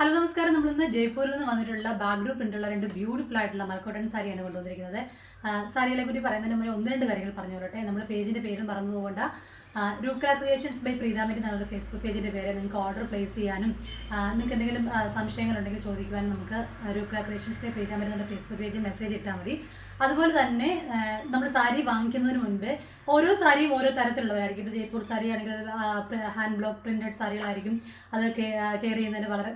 Hello നമസ്കാരം. നമ്മൾ ഇന്ന് ജയ്പൂരിൽ നിന്ന് വന്നിട്ടുള്ള ബാക്ക് ഗ്രൂപ്പ് പ്രിന്റുള്ള രണ്ട് ബ്യൂട്ടിഫുൾ ആയിട്ടുള്ള മൽക്കോട്ടൻ സാരിയാണ് കൊണ്ടുവന്നിരിക്കുന്നത്. സാരികളെ പറ്റി പറയുന്നതിന് മുന്നേ ഒന്ന് രണ്ട് കാര്യങ്ങൾ പറഞ്ഞു കൊള്ളട്ടെ നമ്മുടെ പേജിന്റെ പേരും പറഞ്ഞു പോകണ്ട. രൂക്ക ക്രിയേഷൻസ് ബൈ പ്രീതാമിക്ക് നമ്മുടെ ഫേസ്ബുക്ക് പേജിന്റെ പേര്. നിങ്ങൾക്ക് ഓർഡർ പ്ലേസ് ചെയ്യാനും നിങ്ങൾക്ക് എന്തെങ്കിലും സംശയങ്ങളുണ്ടെങ്കിൽ ചോദിക്കുവാനും നമുക്ക് രൂക്ക ക്രിയേഷൻസ് ബൈ പ്രീതാമിക്ക് നമ്മുടെ ഫേസ്ബുക്ക് പേജിൽ മെസ്സേജ് ഇട്ടാൽ മതി. അതുപോലെ തന്നെ നമ്മൾ സാരി വാങ്ങിക്കുന്നതിന് മുൻപ് ഓരോ സാരിയും ഓരോ തരത്തിലുള്ളവരായിരിക്കും. ഇപ്പോൾ ജയ്പൂർ സാരി ആണെങ്കിൽ ഹാൻഡ് ബ്ലോക്ക് പ്രിന്റഡ് സാരികളായിരിക്കും. അത് കെയർ ചെയ്യുന്നതിന് വളരെ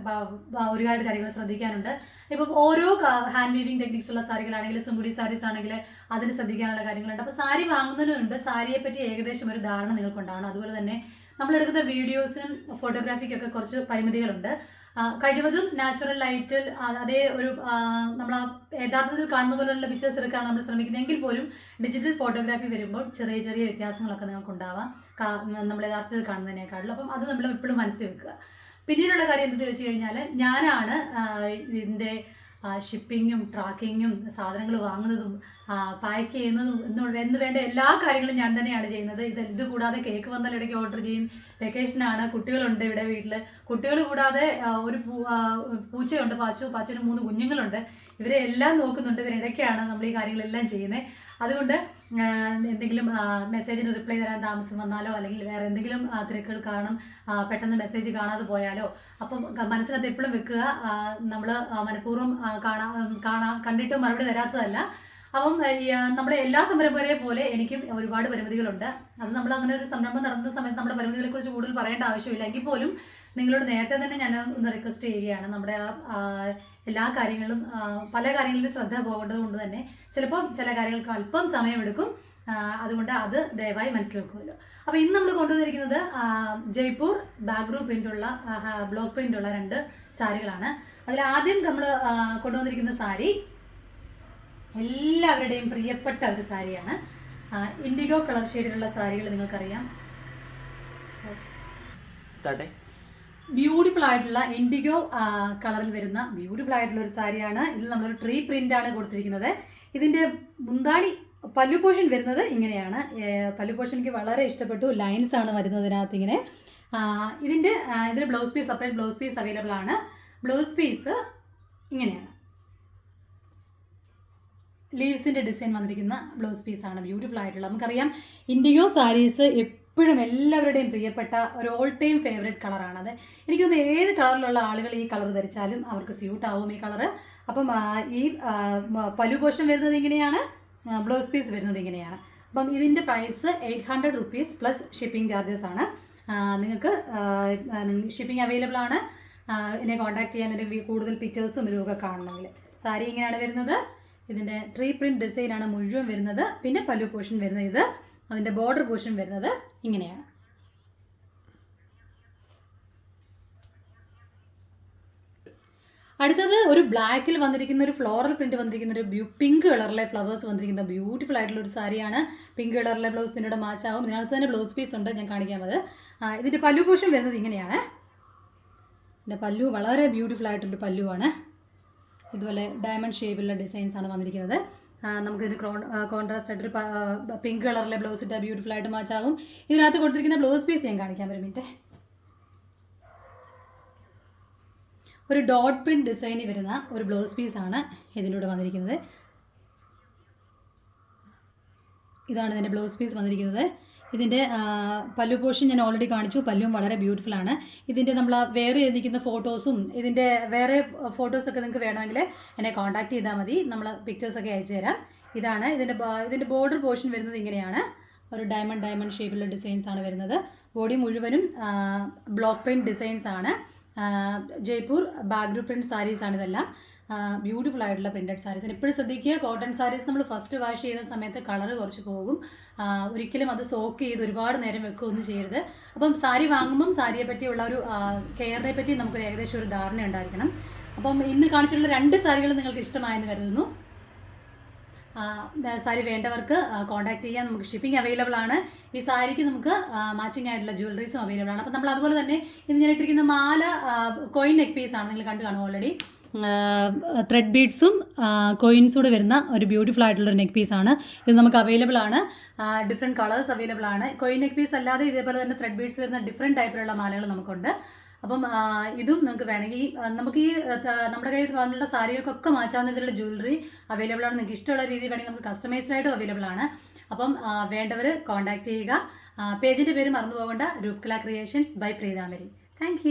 ഒരുപാട് കാര്യങ്ങൾ ശ്രദ്ധിക്കാനുണ്ട്. ഇപ്പം ഓരോ ഹാൻഡ് വീവിങ് ടെക്നിക്സ് ഉള്ള സാരികളാണെങ്കിൽ സുങ്കുടി സാരീസ് ആണെങ്കിൽ അതിന് ശ്രദ്ധിക്കാനുള്ള കാര്യങ്ങളുണ്ട്. അപ്പോൾ സാരി വാങ്ങുന്നതിന് മുൻപ് സാരിയെ പറ്റി ഏകദേശം ഒരു ധാരണ നിങ്ങൾക്കുണ്ടാവണം. അതുപോലെ തന്നെ നമ്മളെടുക്കുന്ന വീഡിയോസിനും ഫോട്ടോഗ്രാഫിക്കൊക്കെ കുറച്ച് പരിമിതികളുണ്ട്. കഴിവതും നാച്ചുറൽ ലൈറ്റിൽ അതേ ഒരു നമ്മൾ യഥാർത്ഥത്തിൽ കാണുന്ന പോലെയുള്ള പിക്ചേഴ്സ് എടുക്കാൻ നമ്മൾ ശ്രമിക്കുന്നത്. എങ്കിൽ പോലും ഡിജിറ്റൽ ഫോട്ടോഗ്രാഫി വരുമ്പോൾ ചെറിയ ചെറിയ വ്യത്യാസങ്ങളൊക്കെ നിങ്ങൾക്ക് ഉണ്ടാവാം നമ്മൾ യഥാർത്ഥത്തിൽ കാണുന്നതിനേക്കാളും. അപ്പം അത് നമ്മൾ എപ്പോഴും മനസ്സിൽ വെക്കുക. പിന്നീടുള്ള കാര്യം എന്തെന്ന് ചോദിച്ചു കഴിഞ്ഞാൽ ഞാനാണ് ഇതിന്റെ ഷിപ്പിങ്ങും ട്രാക്കിങ്ങും സാധനങ്ങൾ വാങ്ങുന്നതും പാക്ക് ചെയ്യുന്നതും എന്ന് വേണ്ട എല്ലാ കാര്യങ്ങളും ഞാൻ തന്നെയാണ് ചെയ്യുന്നത്. ഇത് ഇത് കൂടാതെ കേക്ക് വന്നാൽ ഇടയ്ക്ക് ഓർഡർ ചെയ്യും. വെക്കേഷനാണ് കുട്ടികളുണ്ട് ഇവിടെ വീട്ടിൽ കുട്ടികൾ കൂടാതെ ഒരു പൂച്ചയുണ്ട് പാച്ചു. പാച്ചുവിന് മൂന്ന് കുഞ്ഞുങ്ങളുണ്ട്. ഇവരെ എല്ലാം നോക്കുന്നുണ്ട്. ഇതിനിടയ്ക്കാണ് നമ്മൾ ഈ കാര്യങ്ങളെല്ലാം ചെയ്യുന്നത്. അതുകൊണ്ട് എന്തെങ്കിലും മെസ്സേജിന് റിപ്ലൈ തരാൻ താമസം വന്നാലോ അല്ലെങ്കിൽ വേറെ എന്തെങ്കിലും തിരക്കുകൾ കാരണം പെട്ടെന്ന് മെസ്സേജ് കാണാതെ പോയാലോ അപ്പം മനസ്സിനകത്ത് എപ്പോഴും വെക്കുക നമ്മൾ മനഃപൂർവം കാണാ കാണാ കണ്ടിട്ട് മറുപടി തരാത്തതല്ല. അപ്പം നമ്മുടെ എല്ലാ സംരംഭകരെ പോലെ എനിക്കും ഒരുപാട് പരിമിതികളുണ്ട്. അത് നമ്മൾ അങ്ങനെ ഒരു സംരംഭം നടന്ന സമയത്ത് നമ്മുടെ പരിമിതികളെ കുറിച്ച് കൂടുതൽ പറയേണ്ട ആവശ്യമില്ല. എങ്കിൽ പോലും നിങ്ങളോട് നേരത്തെ തന്നെ ഞാൻ ഒന്ന് റിക്വസ്റ്റ് ചെയ്യുകയാണ്. നമ്മുടെ എല്ലാ കാര്യങ്ങളും പല കാര്യങ്ങളിലും ശ്രദ്ധ പോകേണ്ടത് കൊണ്ട് തന്നെ ചിലപ്പോൾ ചില കാര്യങ്ങൾക്ക് അല്പം സമയമെടുക്കും. അതുകൊണ്ട് അത് ദയവായി മനസ്സിലാക്കുമല്ലോ. അപ്പോൾ ഇന്ന് നമ്മൾ കൊണ്ടുവന്നിരിക്കുന്നത് ജയ്പൂർ ജയ്പൂർ ബാഗ്രൂ പ്രിന്റുള്ള ബ്ലോക്ക് പ്രിന്റുള്ള രണ്ട് സാരികളാണ്. അതിൽ ആദ്യം നമ്മൾ കൊണ്ടുവന്നിരിക്കുന്ന സാരി എല്ലാവരുടെയും പ്രിയപ്പെട്ട ഒരു സാരിയാണ്. ഇൻഡിഗോ കളർ ഷെയ്ഡിലുള്ള സാരികൾ നിങ്ങൾക്കറിയാം. ബ്യൂട്ടിഫുൾ ആയിട്ടുള്ള ഇൻഡിഗോ കളറിൽ വരുന്ന ബ്യൂട്ടിഫുൾ ആയിട്ടുള്ള ഒരു സാരിയാണ്. ഇതിൽ നമ്മളൊരു ട്രീ പ്രിന്റ് ആണ് കൊടുത്തിരിക്കുന്നത്. ഇതിന്റെ മുന്താണി പല്ലു പോഷൻ വരുന്നത് ഇങ്ങനെയാണ്. പല്ലു പോഷൻ എനിക്ക് വളരെ ഇഷ്ടപ്പെട്ടു. ലൈൻസ് ആണ് വരുന്നതിനകത്ത് ഇങ്ങനെ. ഇതിന്റെ ഇതിന്റെ ആ, blouse piece separate blouse piece available ആണ്. ബ്ലൗസ് പീസ് ഇങ്ങനെയാണ്. ലീവ്സിന്റെ ഡിസൈൻ വന്നിരിക്കുന്ന ബ്ലൗസ് പീസാണ് ബ്യൂട്ടിഫുൾ ആയിട്ടുള്ളത് നമുക്കറിയാം ഇൻഡിഗോ സാരീസ് എപ്പോഴും എല്ലാവരുടെയും പ്രിയപ്പെട്ട ഒരു ഓൾ ടൈം ഫേവറേറ്റ് കളറാണത് എനിക്ക് തോന്നുന്നു ഏത് കളറിലുള്ള ആളുകൾ ഈ കളർ ധരിച്ചാലും അവർക്ക് സ്യൂട്ട് ആവും ഈ കളറ് അപ്പം ഈ പലുപോഷം വരുന്നത് ഇങ്ങനെയാണ് ബ്ലൗസ് പീസ് വരുന്നത് ഇങ്ങനെയാണ്. അപ്പം ഇതിന്റെ price eight hundred rupees plus shipping charges ആണ്. നിങ്ങൾക്ക് ഷിപ്പിംഗ് അവൈലബിൾ ആണ്. എന്നെ കോൺടാക്ട് ചെയ്യാൻ എന്റെ കൂടുതൽ പിക്ചേഴ്സും ഇതുമൊക്കെ കാണണമെങ്കിൽ. സാരി ഇങ്ങനെയാണ് വരുന്നത്. ഇതിന്റെ ട്രീ പ്രിന്റ് ഡിസൈനാണ് മുഴുവൻ വരുന്നത്. പിന്നെ പല്ലു പോർഷൻ വരുന്നത്. ഇത് അതിന്റെ ബോർഡർ പോർഷൻ വരുന്നത് ഇങ്ങനെയാണ്. അടുത്തത് ഒരു ബ്ലാക്കിൽ വന്നിരിക്കുന്ന ഒരു ഫ്ലോറൽ പ്രിന്റ് വന്നിരിക്കുന്ന ഒരു ബ്യൂ പിങ്ക് കളറിലെ ഫ്ലവേഴ്സ് വന്നിരിക്കുന്ന ബ്യൂട്ടിഫുൾ ആയിട്ടുള്ള ഒരു സാരിയാണ്. പിങ്ക് കളറിലെ ബ്ലൗസിന്റെ മാച്ച് ആകും ഇതിനകത്ത് തന്നെ ബ്ലൗസ് പീസ് ഉണ്ട്. ഞാൻ കാണിക്കാം അത്. ഇതിന്റെ പല്ലു പോഷൻ വരുന്നത് ഇങ്ങനെയാണ്. എന്റെ പല്ലു വളരെ ബ്യൂട്ടിഫുൾ ആയിട്ടുള്ളൊരു പല്ലുവാണ്. ഇതുപോലെ ഡയമണ്ട് ഷേപ്പിലുള്ള ഡിസൈൻസ് ആണ് വന്നിരിക്കുന്നത്. നമുക്കിതിന് ക്രോ കോൺട്രാസ്റ്റ് ആയിട്ടൊരു പിങ്ക് കളറിലെ ബ്ലൗസ് ഇട്ടാൽ ബ്യൂട്ടിഫുൾ ആയിട്ട് മാച്ച് ആകും. ഇതിനകത്ത് കൊടുത്തിരിക്കുന്ന ബ്ലൗസ് പീസ് ഞാൻ കാണിക്കാൻ ഒരു മിനിറ്റ് ഒരു ഡോട്ട് പ്രിന്റ് ഡിസൈനിൽ വരുന്ന ഒരു ബ്ലൗസ് പീസ് ആണ് ഇതിലൂടെ വന്നിരിക്കുന്നത്. ഇതാണ് ഇതിന്റെ ബ്ലൗസ് പീസ് വന്നിരിക്കുന്നത്. ഇതിന്റെ പല്ലു പോർഷൻ ഞാൻ ഓൾറെഡി കാണിച്ചു. പല്ലും വളരെ ബ്യൂട്ടിഫുൾ ആണ്. ഇതിന്റെ നമ്മൾ വേറെ ചെയ്തിരിക്കുന്ന ഫോട്ടോസും ഇതിന്റെ വേറെ ഫോട്ടോസൊക്കെ നിങ്ങൾക്ക് വേണമെങ്കിൽ എന്നെ കോൺടാക്ട് ചെയ്താൽ മതി. നമ്മൾ പിക്ചേഴ്സൊക്കെ അയച്ചു തരാം. ഇതാണ് ഇതിന്റെ ഇതിന്റെ ബോർഡർ പോർഷൻ വരുന്നത് ഇങ്ങനെയാണ്. ഒരു ഡയമണ്ട് ഡയമണ്ട് ഷേപ്പിലുള്ള ഡിസൈൻസ് ആണ് വരുന്നത്. ബോഡി മുഴുവനും ബ്ലോക്ക് പ്രിന്റ് ഡിസൈൻസ് ആണ്. ജയ്പൂർ ബാഗ്രു പ്രിന്റ് സാരീസ് ആണ് ഇതെല്ലാം. ബ്യൂട്ടിഫുൾ ആയിട്ടുള്ള പ്രിന്റഡ് സാരീസ് എപ്പോഴും ശ്രദ്ധിക്കുക കോട്ടൺ സാരീസ് നമ്മൾ ഫസ്റ്റ് വാഷ് ചെയ്യുന്ന സമയത്ത് കളർ കുറച്ച് പോകും. ഒരിക്കലും അത് സോക്ക് ചെയ്ത് ഒരുപാട് നേരം വെക്കുകയൊന്നും ചെയ്യരുത്. അപ്പം സാരി വാങ്ങുമ്പം സാരിയെ പറ്റിയുള്ള ഒരു കെയറിനെ പറ്റി നമുക്ക് ഏകദേശം ഒരു ധാരണ ഉണ്ടായിരിക്കണം. അപ്പം ഇന്ന് കാണിച്ചിട്ടുള്ള രണ്ട് സാരികൾ നിങ്ങൾക്ക് ഇഷ്ടമായെന്ന് കരുതുന്നു. സാരി വേണ്ടവർക്ക് കോൺടാക്ട് ചെയ്യാം. നമുക്ക് ഷിപ്പിംഗ് അവൈലബിൾ ആണ്. ഈ സാരിക്ക് നമുക്ക് മാച്ചിങ് ആയിട്ടുള്ള ജ്വല്ലറീസും അവൈലബിൾ ആണ്. അപ്പം നമ്മൾ അതുപോലെ തന്നെ ഇന്ന് ഞാൻ ഇട്ടിരിക്കുന്ന മാല കോയിൻ നെക്ക് പീസ് ആണ് നിങ്ങൾ കണ്ടു കാണും ഓൾറെഡി ത്രെഡ് ബീഡ്സും കോയിൻസൂടെ വരുന്ന ഒരു ബ്യൂട്ടിഫുൾ ആയിട്ടുള്ള നെക്ക് പീസ് ആണ്. ഇത് നമുക്ക് അവൈലബിൾ ആണ്. ഡിഫറെന്റ് കളേഴ്സ് അവൈലബിൾ ആണ്. കോയിൻ നെക്ക് പീസ് അല്ലാതെ ഇതേപോലെ തന്നെ ത്രെഡ് ബീഡ്സ് വരുന്ന ഡിഫറെന്റ് ടൈപ്പിലുള്ള മാലകൾ നമുക്കുണ്ട്. അപ്പം ഇതും നിങ്ങൾക്ക് വേണമെങ്കിൽ നമുക്ക് ഈ നമ്മുടെ കയ്യിൽ വന്നിട്ടുള്ള സാരികൾക്കൊക്കെ മാറ്റാൻ രീതിയിലുള്ള ജ്വല്ലറി അവൈലബിൾ ആണ്. നിങ്ങൾക്ക് ഇഷ്ടമുള്ള രീതി വേണമെങ്കിൽ നമുക്ക് കസ്റ്റമൈസ്ഡ് ആയിട്ടും അവൈലബിൾ ആണ്. അപ്പം വേണ്ടവർ കോൺടാക്ട് ചെയ്യുക. പേജിന്റെ പേര് മറന്നു പോകേണ്ട Roopkala creations by Preethamari thank